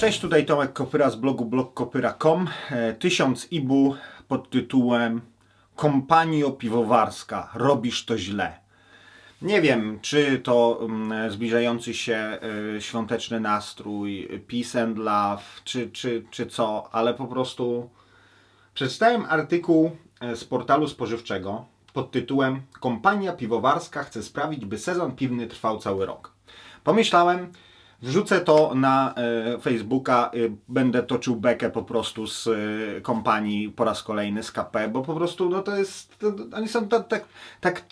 Cześć, tutaj Tomek Kopyra z blogu blogkopyra.com. E, Tysiąc ibu pod tytułem Kompanio piwowarska, robisz to źle. Nie wiem, czy to mm, zbliżający się y, świąteczny nastrój, peace and love, czy, czy, czy co, ale po prostu przeczytałem artykuł e, z portalu spożywczego pod tytułem Kompania piwowarska chce sprawić, by sezon piwny trwał cały rok. Pomyślałem, wrzucę to na e, Facebooka, e, będę toczył bekę po prostu z e, kompanii po raz kolejny z KP, bo po prostu no to jest, to, oni są tak, tak, tak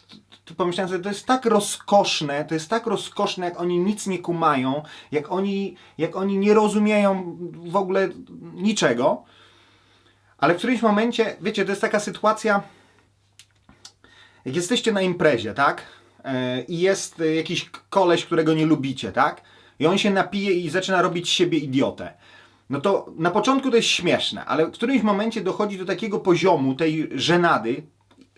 pomyślałem sobie, to jest tak rozkoszne, to jest tak rozkoszne, jak oni nic nie kumają, jak oni, jak oni nie rozumieją w ogóle niczego, ale w którymś momencie, wiecie, to jest taka sytuacja, jak jesteście na imprezie, tak? E, I jest jakiś koleś, którego nie lubicie, tak? I on się napije i zaczyna robić siebie idiotę. No to na początku to jest śmieszne, ale w którymś momencie dochodzi do takiego poziomu tej żenady,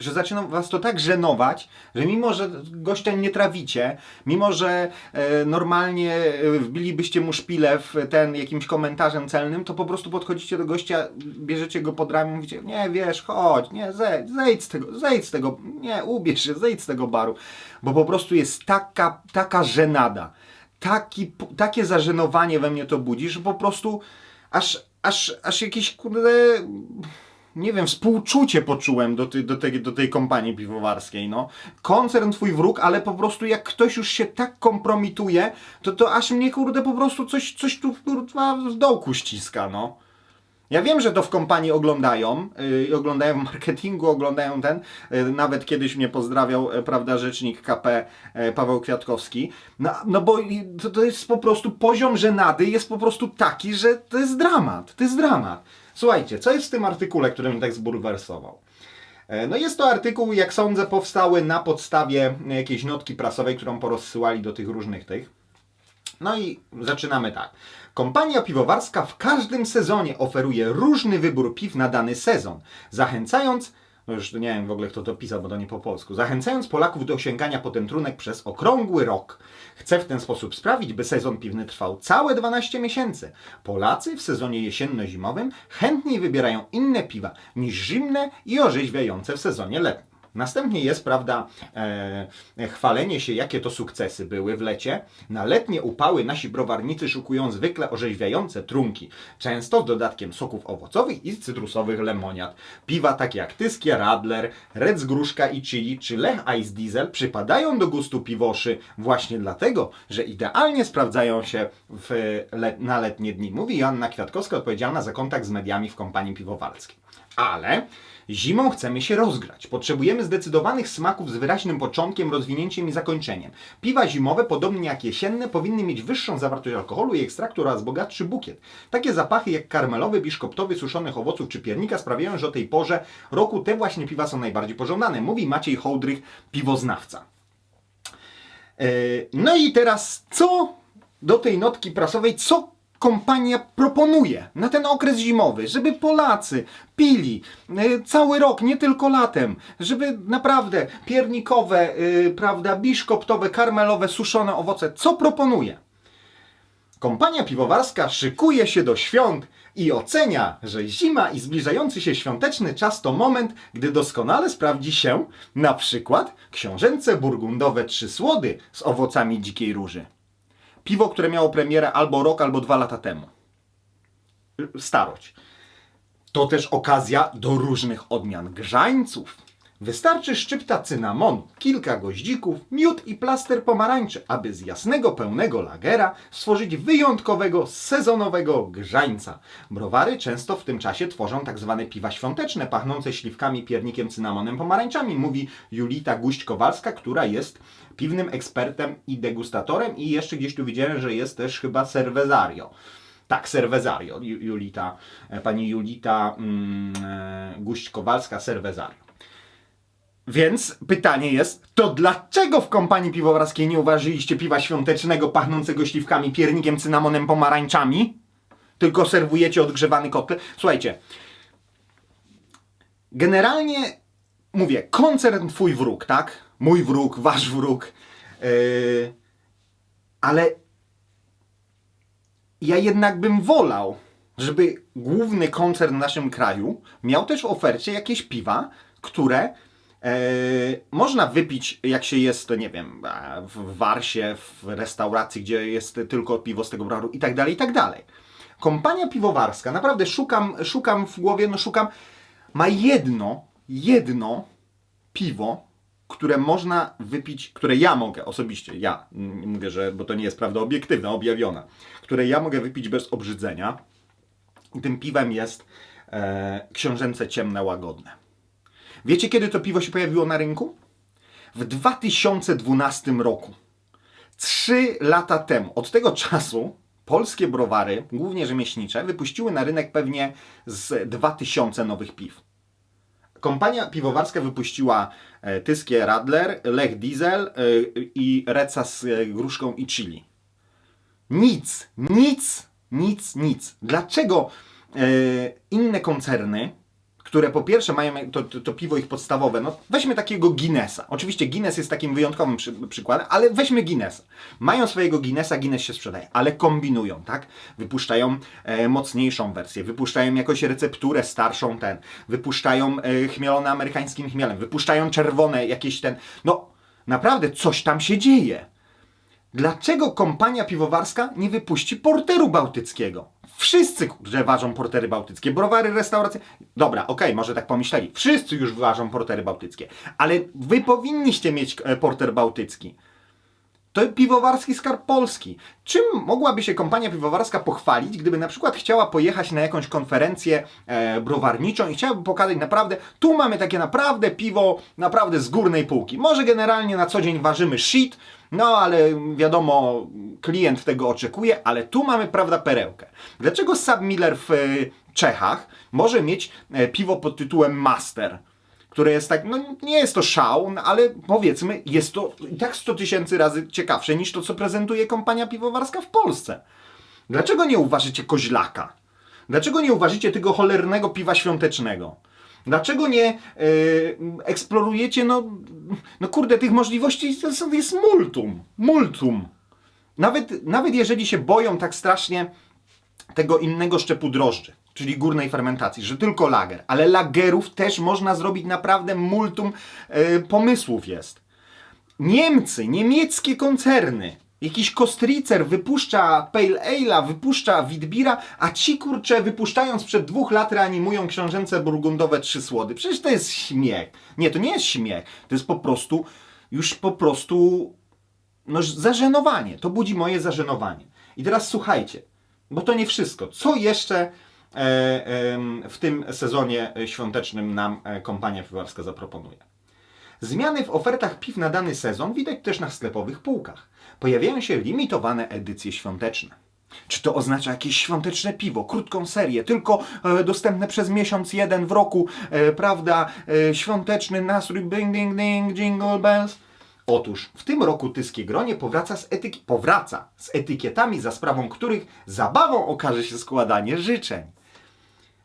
że zaczyna was to tak żenować, że mimo, że gościa nie trawicie, mimo, że e, normalnie e, wbilibyście mu szpilę w ten jakimś komentarzem celnym, to po prostu podchodzicie do gościa, bierzecie go pod ramię mówicie, nie wiesz, chodź, nie, zejdź, zejdź z tego, zejdź z tego, nie, ubierz się, zejdź z tego baru, bo po prostu jest taka, taka żenada, taki, takie zażenowanie we mnie to budzi, że po prostu aż, aż, aż jakieś kurde nie wiem, współczucie poczułem do, ty, do, tej, do tej kompanii piwowarskiej, no. Koncern twój wróg, ale po prostu jak ktoś już się tak kompromituje, to, to aż mnie, kurde, po prostu coś, coś tu, kurwa, w dołku ściska, no. Ja wiem, że to w kompanii oglądają, yy, oglądają w marketingu, oglądają ten, yy, nawet kiedyś mnie pozdrawiał, yy, prawda, rzecznik KP yy, Paweł Kwiatkowski, no, no bo to, to jest po prostu, poziom żenady jest po prostu taki, że to jest dramat, to jest dramat. Słuchajcie, co jest w tym artykule, który mnie tak zbulwersował? E, No jest to artykuł, jak sądzę, powstały na podstawie jakiejś notki prasowej, którą porozsyłali do tych różnych tych. No i zaczynamy tak. Kompania piwowarska w każdym sezonie oferuje różny wybór piw na dany sezon, zachęcając, no już nie wiem w ogóle kto to pisał, bo to nie po polsku, zachęcając Polaków do sięgania po ten trunek przez okrągły rok. Chce w ten sposób sprawić, by sezon piwny trwał całe 12 miesięcy. Polacy w sezonie jesienno-zimowym chętniej wybierają inne piwa niż zimne i orzeźwiające w sezonie letnim. Następnie jest, prawda, e, chwalenie się, jakie to sukcesy były w lecie. Na letnie upały nasi browarnicy szukują zwykle orzeźwiające trunki, często z dodatkiem soków owocowych i cytrusowych lemoniad. Piwa takie jak Tyskie, Radler, Red z Gruszka i Chili czy Lech Ice Diesel przypadają do gustu piwoszy właśnie dlatego, że idealnie sprawdzają się w le- na letnie dni. Mówi Joanna Kwiatkowska, odpowiedzialna za kontakt z mediami w kompanii piwowarskiej. Ale Zimą chcemy się rozgrać. Potrzebujemy zdecydowanych smaków z wyraźnym początkiem, rozwinięciem i zakończeniem. Piwa zimowe, podobnie jak jesienne, powinny mieć wyższą zawartość alkoholu i ekstraktu oraz bogatszy bukiet. Takie zapachy jak karmelowy, biszkoptowy, suszonych owoców czy piernika sprawiają, że o tej porze roku te właśnie piwa są najbardziej pożądane. Mówi Maciej Hołdrych, piwoznawca. E, No i teraz co do tej notki prasowej, co kompania proponuje na ten okres zimowy, żeby Polacy pili e, cały rok, nie tylko latem, żeby naprawdę piernikowe, e, prawda, biszkoptowe, karmelowe, suszone owoce, co proponuje? Kompania piwowarska szykuje się do świąt i ocenia, że zima i zbliżający się świąteczny czas to moment, gdy doskonale sprawdzi się na przykład książęce burgundowe trzy słody z owocami dzikiej róży. Piwo, które miało premierę albo rok, albo dwa lata temu. Starość. To też okazja do różnych odmian grzańców. Wystarczy szczypta cynamonu, kilka goździków, miód i plaster pomarańczy, aby z jasnego, pełnego lagera stworzyć wyjątkowego, sezonowego grzańca. Browary często w tym czasie tworzą tak zwane piwa świąteczne, pachnące śliwkami, piernikiem, cynamonem, pomarańczami, mówi Julita Guść-Kowalska, która jest piwnym ekspertem i degustatorem i jeszcze gdzieś tu widziałem, że jest też chyba serwezario. Tak, Serwezario, Ju- Julita, e, pani Julita mm, e, Guść-Kowalska, Serwezario. Więc pytanie jest, to dlaczego w kompanii piwowarskiej nie uważaliście piwa świątecznego pachnącego śliwkami, piernikiem, cynamonem, pomarańczami? Tylko serwujecie odgrzewany kotle? Słuchajcie, generalnie mówię, koncern twój wróg, tak? Mój wróg, wasz wróg. Yy, ale ja jednak bym wolał, żeby główny koncern w naszym kraju miał też w ofercie jakieś piwa, które e, można wypić, jak się jest, nie wiem, e, w Warsie, w restauracji, gdzie jest tylko piwo z tego browaru i tak dalej, i tak dalej. Kompania piwowarska, naprawdę szukam, szukam w głowie, no szukam, ma jedno, jedno piwo, które można wypić, które ja mogę osobiście, ja mówię, że, bo to nie jest prawda obiektywna, objawiona, które ja mogę wypić bez obrzydzenia. I tym piwem jest e, książęce ciemne łagodne. Wiecie, kiedy to piwo się pojawiło na rynku? W 2012 roku. Trzy lata temu. Od tego czasu polskie browary, głównie rzemieślnicze, wypuściły na rynek pewnie z 2000 nowych piw. Kompania piwowarska wypuściła e, Tyskie Radler, Lech Diesel e, i Reca z e, gruszką i chili. Nic, nic, nic, nic. Dlaczego inne koncerny, które po pierwsze mają to, to, to piwo ich podstawowe, no weźmy takiego Guinnessa. Oczywiście Guinness jest takim wyjątkowym przy, przykładem, ale weźmy Guinnessa. Mają swojego Guinnessa, Guinness się sprzedaje, ale kombinują, tak? Wypuszczają e, mocniejszą wersję, wypuszczają jakąś recepturę starszą ten, wypuszczają e, chmielone amerykańskim chmielem, wypuszczają czerwone jakieś ten, no naprawdę coś tam się dzieje. Dlaczego kompania piwowarska nie wypuści porteru bałtyckiego? Wszyscy, że ważą portery bałtyckie, browary, restauracje. Dobra, okej, może tak pomyśleli. Wszyscy już ważą portery bałtyckie, ale wy powinniście mieć e, porter bałtycki. To piwowarski skarb Polski. Czym mogłaby się kompania piwowarska pochwalić, gdyby na przykład chciała pojechać na jakąś konferencję e, browarniczą i chciałaby pokazać naprawdę, tu mamy takie naprawdę piwo, naprawdę z górnej półki. Może generalnie na co dzień ważymy shit, no ale wiadomo, klient tego oczekuje, ale tu mamy prawda perełkę. Dlaczego Sab Miller w e, Czechach może mieć e, piwo pod tytułem Master? które jest tak, no nie jest to szał, ale powiedzmy, jest to i tak 100 tysięcy razy ciekawsze niż to, co prezentuje kompania piwowarska w Polsce. Dlaczego nie uważacie koźlaka? Dlaczego nie uważacie tego cholernego piwa świątecznego? Dlaczego nie e, eksplorujecie, no, no kurde, tych możliwości jest, multum, multum. Nawet, nawet jeżeli się boją tak strasznie tego innego szczepu drożdży, czyli górnej fermentacji, że tylko lager, ale lagerów też można zrobić naprawdę multum e, pomysłów jest. Niemcy, niemieckie koncerny, jakiś Kostricer wypuszcza Pale Ale'a, wypuszcza Witbira, a ci kurcze wypuszczając przed dwóch lat reanimują książęce burgundowe trzy słody. Przecież to jest śmiech. Nie, to nie jest śmiech. To jest po prostu, już po prostu, no zażenowanie. To budzi moje zażenowanie. I teraz słuchajcie, bo to nie wszystko. Co jeszcze e, w tym sezonie świątecznym nam e, kompania piwowarska zaproponuje? Zmiany w ofertach piw na dany sezon widać też na sklepowych półkach. Pojawiają się limitowane edycje świąteczne. Czy to oznacza jakieś świąteczne piwo, krótką serię, tylko e, dostępne przez miesiąc jeden w roku, e, prawda, e, świąteczny nastrój, bing, ding, ding, jingle bells? Otóż w tym roku Tyskie Gronie powraca z, etyki- powraca z etykietami, za sprawą których zabawą okaże się składanie życzeń.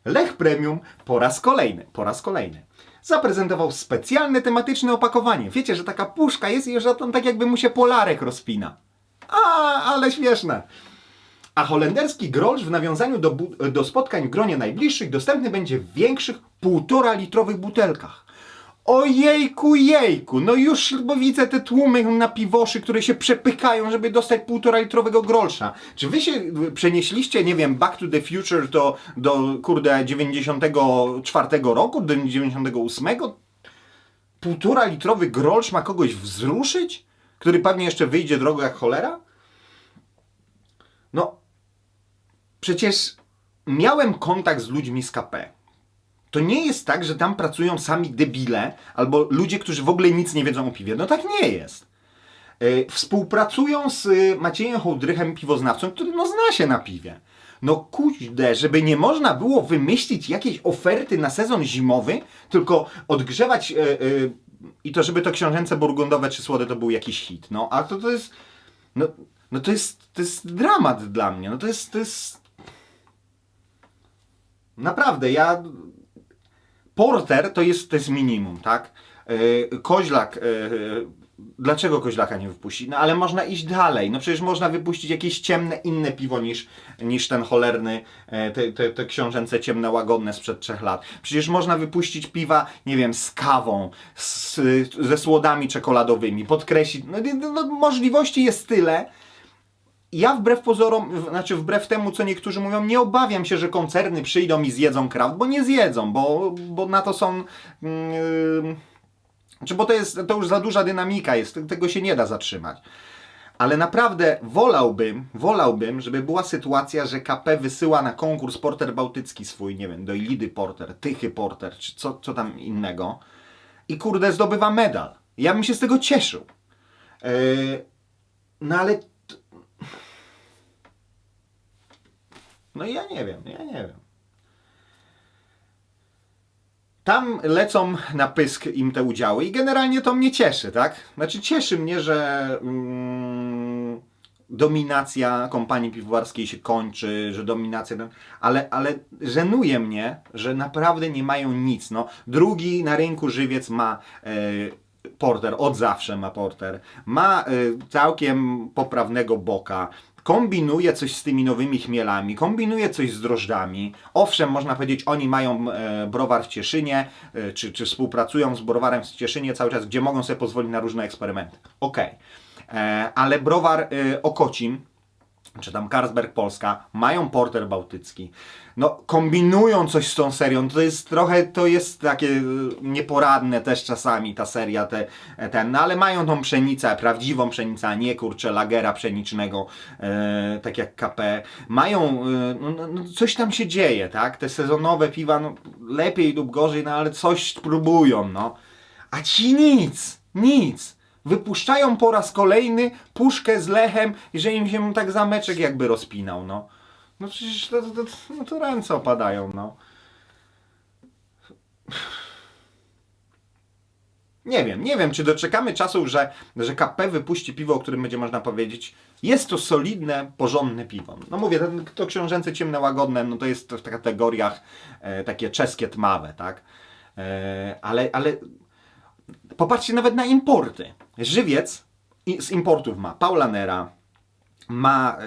Lech Premium po raz kolejny, po raz kolejny zaprezentował specjalne tematyczne opakowanie. Wiecie, że taka puszka jest i że on tak jakby mu się polarek rozpina. A, ale śmieszne. A holenderski grolsch w nawiązaniu do, do spotkań w gronie najbliższych dostępny będzie w większych, półtora litrowych butelkach. Ojejku, jejku, no już bo widzę te tłumy na piwoszy, które się przepychają, żeby dostać półtora litrowego grolsza. Czy wy się przenieśliście, nie wiem, Back to the Future do, do kurde 94 roku, do 98? Półtora litrowy grolsz ma kogoś wzruszyć? Który pewnie jeszcze wyjdzie drogą jak cholera? No, przecież miałem kontakt z ludźmi z KP. To nie jest tak, że tam pracują sami debile albo ludzie, którzy w ogóle nic nie wiedzą o piwie. No tak nie jest. Yy, współpracują z y, Maciejem Hołdrychem, piwoznawcą, który no zna się na piwie. No kuźde, żeby nie można było wymyślić jakiejś oferty na sezon zimowy, tylko odgrzewać yy, yy, i to, żeby to książęce burgundowe czy słode to był jakiś hit. No, a to, to jest... No, no to jest, to jest dramat dla mnie. No to jest, to jest... Naprawdę, ja... Porter to jest, to jest minimum, tak? Yy, Koźlak yy, dlaczego koźlaka nie wypuścić? No ale można iść dalej. No przecież można wypuścić jakieś ciemne inne piwo niż, niż ten cholerny, e, te, te, te książęce ciemne łagodne sprzed trzech lat. Przecież można wypuścić piwa, nie wiem, z kawą, z, ze słodami czekoladowymi, podkreślić. No, no, możliwości jest tyle. Ja wbrew pozorom, znaczy wbrew temu, co niektórzy mówią, nie obawiam się, że koncerny przyjdą i zjedzą kraft, bo nie zjedzą, bo, bo na to są. Yy, znaczy, bo to jest to już za duża dynamika jest, tego się nie da zatrzymać. Ale naprawdę wolałbym, wolałbym, żeby była sytuacja, że KP wysyła na konkurs Porter Bałtycki swój, nie wiem, do Ilidy Porter, Tychy Porter, czy co, co tam innego. I kurde, zdobywa medal. Ja bym się z tego cieszył. Yy, no ale No ja nie wiem, ja nie wiem. Tam lecą na pysk im te udziały i generalnie to mnie cieszy, tak? Znaczy cieszy mnie, że mm, dominacja kompanii piwowarskiej się kończy, że dominacja... Ale, ale żenuje mnie, że naprawdę nie mają nic. No, drugi na rynku żywiec ma... E, Porter, od zawsze ma Porter. Ma y, całkiem poprawnego boka. Kombinuje coś z tymi nowymi chmielami, kombinuje coś z drożdżami. Owszem, można powiedzieć, oni mają e, browar w Cieszynie, e, czy, czy współpracują z browarem w Cieszynie cały czas, gdzie mogą sobie pozwolić na różne eksperymenty. Okej. E, Ale browar Okocim, czy tam Carlsberg Polska, mają porter bałtycki. No, kombinują coś z tą serią. To jest trochę, to jest takie y, nieporadne też czasami ta seria, te, ten, no ale mają tą pszenicę, prawdziwą pszenicę, a nie kurczę lagera pszenicznego, e, tak jak KP. Mają, e, no, no, coś tam się dzieje, tak? Te sezonowe piwa, no, lepiej lub gorzej, no ale coś próbują, no. A ci nic, nic. Wypuszczają po raz kolejny puszkę z lechem, że im się tak zameczek jakby rozpinał, no. No przecież to, to, to, no to ręce opadają, no. Nie wiem, nie wiem, czy doczekamy czasu, że, że KP wypuści piwo, o którym będzie można powiedzieć, jest to solidne, porządne piwo. No mówię, ten, to książęce ciemne, łagodne, no to jest w kategoriach e, takie czeskie, tmawe, tak? E, ale, ale Popatrzcie nawet na importy. Żywiec z importów ma Paulanera, ma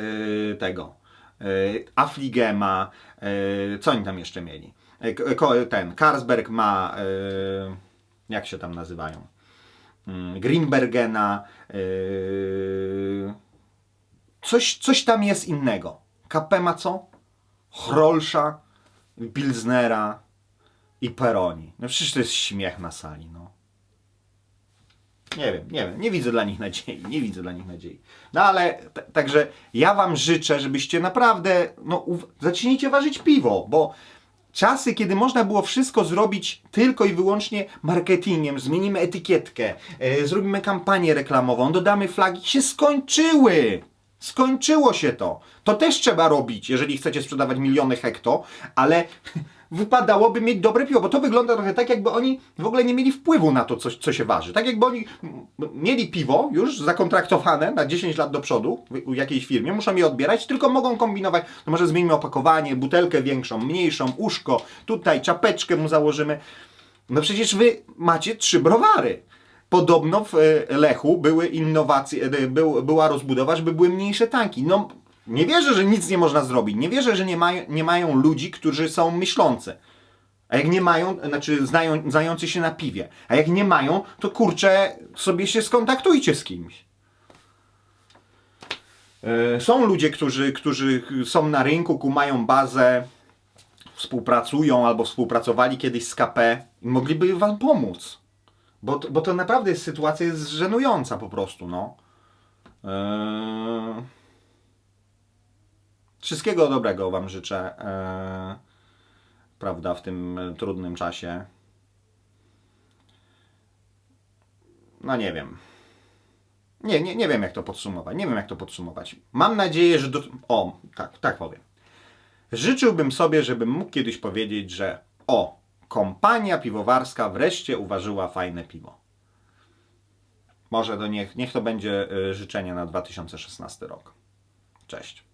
y, tego, y, Afligema, y, co oni tam jeszcze mieli? Y, ten, Carlsberg ma, jak się tam nazywają? Mm, Grimbergena, y, coś, coś tam jest innego. KP ma co? Chrolsza, Pilsnera i Peroni. No przecież to jest śmiech na sali, no. Nie wiem, nie wiem, nie widzę dla nich nadziei, nie widzę dla nich nadziei. No ale, także ja wam życzę, żebyście naprawdę, no, zacznijcie ważyć piwo, bo czasy, kiedy można było wszystko zrobić tylko i wyłącznie marketingiem, zmienimy etykietkę, e, zrobimy kampanię reklamową, dodamy flagi, się skończyły. Skończyło się to. To też trzeba robić, jeżeli chcecie sprzedawać miliony hekto, ale wypadałoby mieć dobre piwo, bo to wygląda trochę tak, jakby oni w ogóle nie mieli wpływu na to, co, co się waży. Tak jakby oni mieli piwo już zakontraktowane na 10 lat do przodu u jakiejś firmie, muszą je odbierać, tylko mogą kombinować, to może zmienimy opakowanie, butelkę większą, mniejszą, uszko, tutaj czapeczkę mu założymy. No przecież wy macie trzy browary. Podobno w e, Lechu były innowacje, e, był, była rozbudowa, żeby były mniejsze tanki. No, nie wierzę, że nic nie można zrobić. Nie wierzę, że nie, mają nie mają ludzi, którzy są myślący. A jak nie mają, znaczy znają, znający się na piwie. A jak nie mają, to kurczę, sobie się skontaktujcie z kimś. E, Są ludzie, którzy, którzy są na rynku, kumają bazę, współpracują albo współpracowali kiedyś z KP i mogliby wam pomóc. Bo, bo to naprawdę jest sytuacja jest żenująca po prostu, no. Eee... Wszystkiego dobrego wam życzę. Eee... Prawda, w tym e, trudnym czasie. No nie wiem. Nie, nie, nie wiem jak to podsumować. Nie wiem jak to podsumować. Mam nadzieję, że do... O, tak, tak powiem. Życzyłbym sobie, żebym mógł kiedyś powiedzieć, że o, kompania piwowarska wreszcie uważyła fajne piwo. Może to niech, niech to będzie y, życzenie na 2016 rok. Cześć.